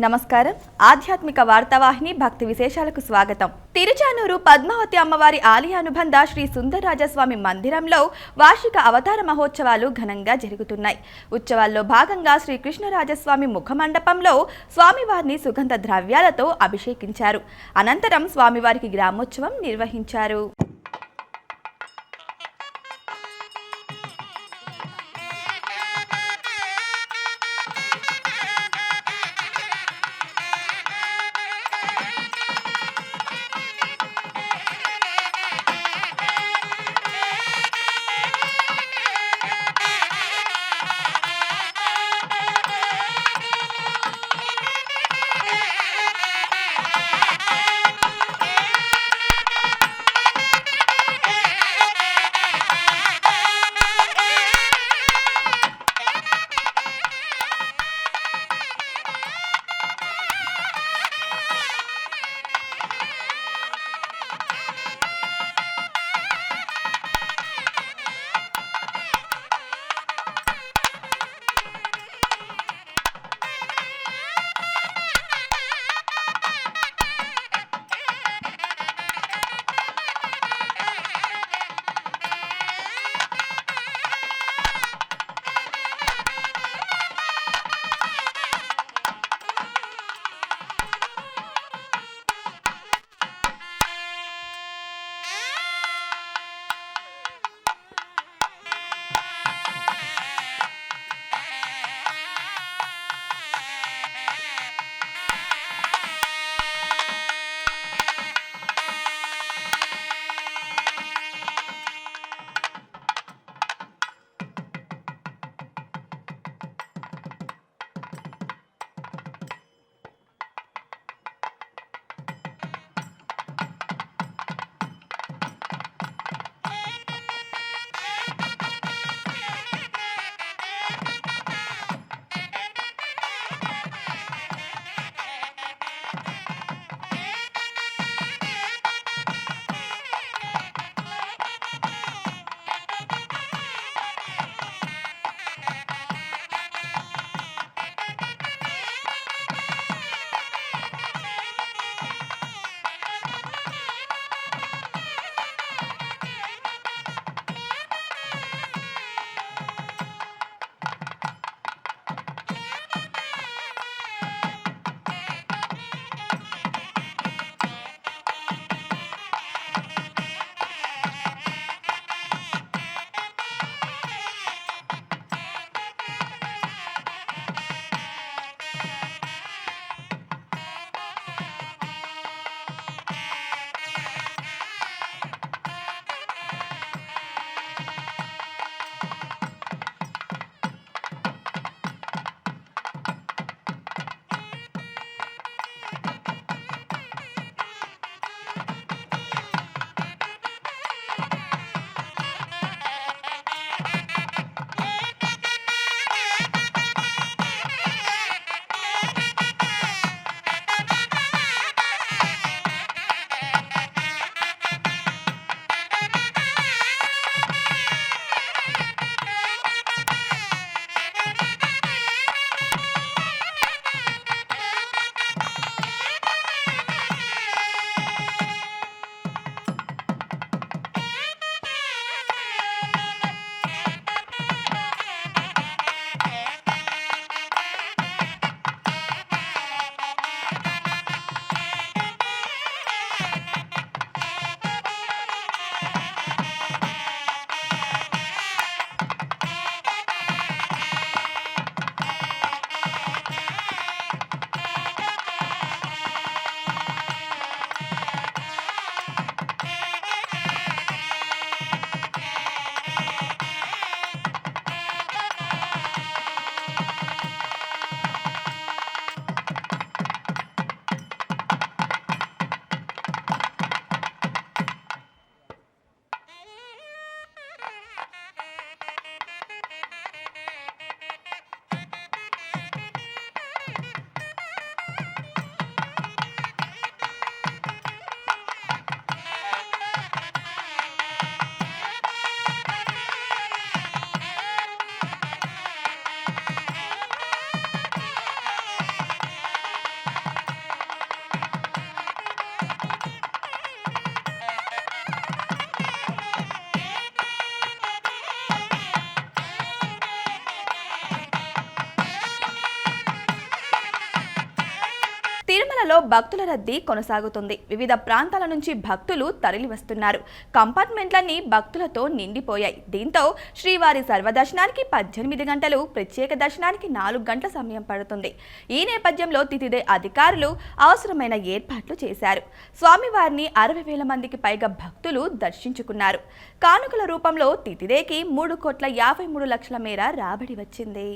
నమస్కారం. ఆధ్యాత్మిక వార్తావాహిని భక్తి విశేషాలకు స్వాగతం. తిరుచానూరు పద్మావతి అమ్మవారి ఆలయ అనుబంధ శ్రీ సుందరరాజస్వామి మందిరంలో వార్షిక అవతార మహోత్సవాలు ఘనంగా జరుగుతున్నాయి. ఉత్సవాల్లో భాగంగా శ్రీకృష్ణరాజస్వామి ముఖమండపంలో స్వామివారిని సుగంధ ద్రవ్యాలతో అభిషేకించారు. అనంతరం స్వామివారికి గ్రామోత్సవం నిర్వహించారు. భక్తుల రద్దీ కొనసాగుతుంది. వివిధ ప్రాంతాల నుంచి భక్తులు తరలి వస్తున్నారు కంపార్ట్మెంట్లన్నీ భక్తులతో నిండిపోయాయి. దీంతో శ్రీవారి సర్వదర్శనానికి పద్దెనిమిది గంటలు ప్రత్యేక దర్శనానికి నాలుగు గంటల సమయం పడుతుంది. ఈ నేపథ్యంలో తిథిదే అధికారులు అవసరమైన ఏర్పాట్లు చేశారు. స్వామివారిని అరవై వేల మందికి పైగా భక్తులు దర్శించుకున్నారు. కానుకల రూపంలో తిథిదేకి మూడు కోట్ల యాభై మూడు లక్షల మేర రాబడి వచ్చింది.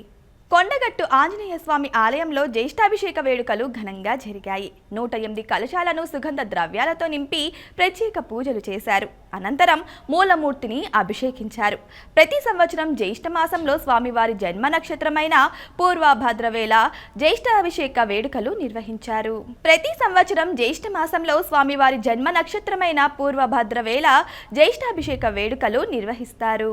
కొండగట్టు ఆంజనేయ స్వామి ఆలయంలో జ్యేష్ఠాభిషేక వేడుకలు ఘనంగా జరిగాయి. నూట ఎనిమిది కలశాలను సుగంధ ద్రవ్యాలతో నింపి ప్రత్యేక పూజలు చేశారు. అనంతరం మూలమూర్తిని అభిషేకించారు. ప్రతి సంవత్సరం జ్యేష్ఠ మాసంలో స్వామివారి జన్మ నక్షత్రమైన పూర్వభద్రవేళ జ్యేష్ఠాభిషేక వేడుకలు నిర్వహించారు. ప్రతి సంవత్సరం జ్యేష్ఠ మాసంలో స్వామివారి జన్మ నక్షత్రమైన పూర్వభద్రవేళ జ్యేష్ఠాభిషేక వేడుకలు నిర్వహిస్తారు.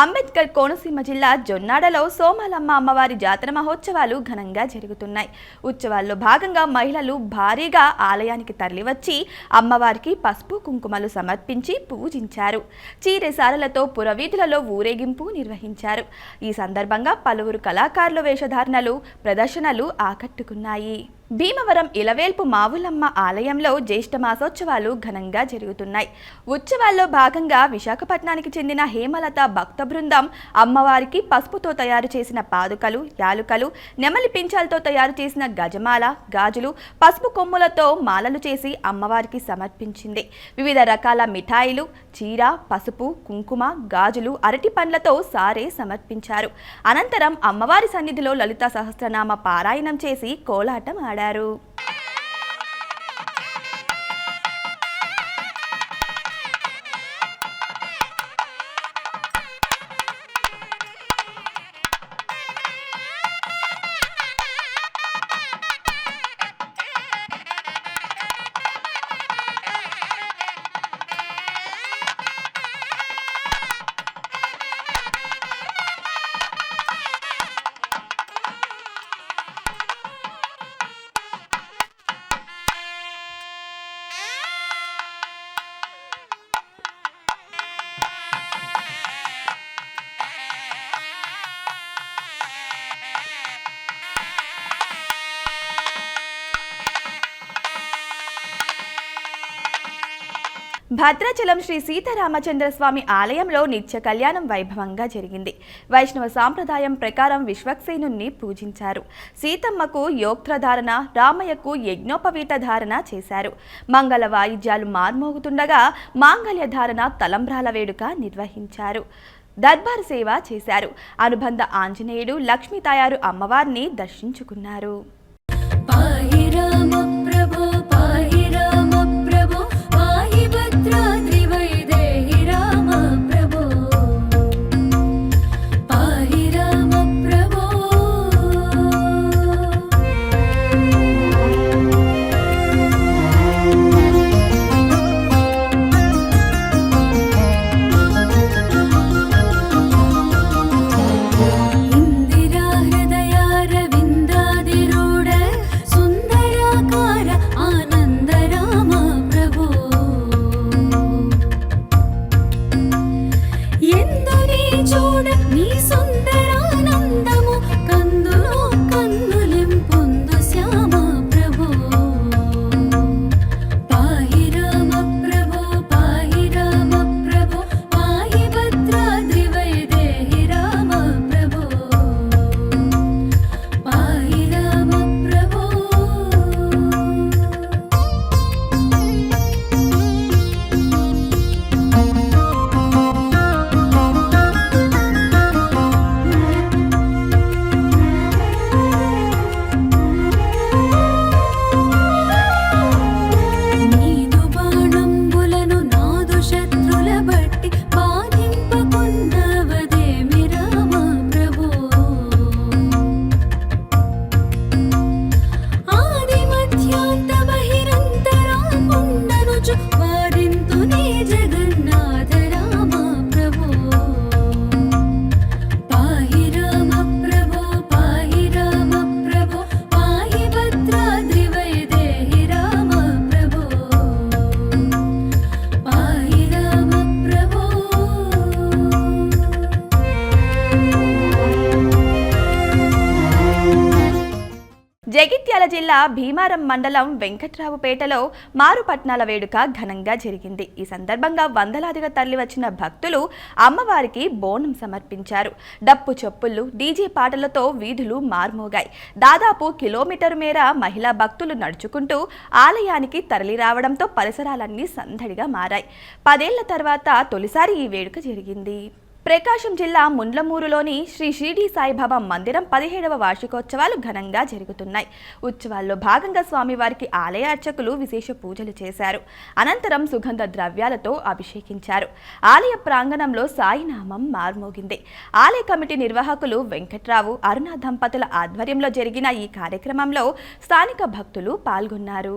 అంబేద్కర్ కోనసీమ జిల్లా జొన్నాడలో సోమాలమ్మ అమ్మవారి జాతర మహోత్సవాలు ఘనంగా జరుగుతున్నాయి. ఉత్సవాల్లో భాగంగా మహిళలు భారీగా ఆలయానికి తరలివచ్చి అమ్మవారికి పసుపు కుంకుమలు సమర్పించి పూజించారు. చీరెసారలతో పురవీధులలో ఊరేగింపు నిర్వహించారు. ఈ సందర్భంగా పలువురు కళాకారుల వేషధారణలు ప్రదర్శనలు ఆకట్టుకున్నాయి. భీమవరం ఇలవేల్పు మావులమ్మ ఆలయంలో జ్యేష్ఠ మాసోత్సవాలు ఘనంగా జరుగుతున్నాయి. ఉత్సవాల్లో భాగంగా విశాఖపట్నానికి చెందిన హేమలత భక్త బృందం అమ్మవారికి పసుపుతో తయారు చేసిన పాదుకలు యాలుకలు నెమలి పించాలతో తయారు చేసిన గజమాల గాజులు పసుపు కొమ్ములతో మాలలు చేసి అమ్మవారికి సమర్పించింది. వివిధ రకాల మిఠాయిలు చీర పసుపు కుంకుమ గాజులు అరటి పండ్లతో సారే సమర్పించారు. అనంతరం అమ్మవారి సన్నిధిలో లలిత సహస్రనామ పారాయణం చేసి కోలాటం ఆడారు. భద్రాచలం శ్రీ సీతారామచంద్ర స్వామి ఆలయంలో నిత్య కళ్యాణం వైభవంగా జరిగింది. వైష్ణవ సాంప్రదాయం ప్రకారం విశ్వక్సేనుణ్ణి పూజించారు. సీతమ్మకు యోక్త్రధారణ రామయ్యకు యజ్ఞోపవీత ధారణ చేశారు. మంగళ వాయిద్యాలు మార్మోగుతుండగా మాంగళ్య ధారణ తలంబ్రాల వేడుక నిర్వహించారు. దర్బార్ సేవ చేశారు. అనుబంధ ఆంజనేయుడు లక్ష్మీ తాయారు అమ్మవారిని దర్శించుకున్నారు. జగిత్యాల జిల్లా భీమారం మండలం వెంకట్రావుపేటలో మారుపట్నాల వేడుక ఘనంగా జరిగింది. ఈ సందర్భంగా వందలాదిగా తరలివచ్చిన భక్తులు అమ్మవారికి బోనం సమర్పించారు. డప్పు చొప్పుళ్ళు డీజే పాటలతో వీధులు మార్మోగాయి. దాదాపు కిలోమీటర్ మేర మహిళా భక్తులు నడుచుకుంటూ ఆలయానికి తరలి రావడంతో పరిసరాలన్నీ సందడిగా మారాయి. పదేళ్ళ తర్వాత తొలిసారి ఈ వేడుక జరిగింది. ప్రకాశం జిల్లా ముండ్లమూరులోని శ్రీ షిరిడి సాయిబాబా మందిరం పదిహేడవ వార్షికోత్సవాలు ఘనంగా జరుగుతున్నాయి. ఉత్సవాల్లో భాగంగా స్వామివారికి ఆలయ అర్చకులు విశేష పూజలు చేశారు. అనంతరం సుగంధ ద్రవ్యాలతో అభిషేకించారు. ఆలయ ప్రాంగణంలో సాయినామం మార్మోగింది. ఆలయ కమిటీ నిర్వాహకులు వెంకట్రావు అరుణ దంపతుల ఆధ్వర్యంలో జరిగిన ఈ కార్యక్రమంలో స్థానిక భక్తులు పాల్గొన్నారు.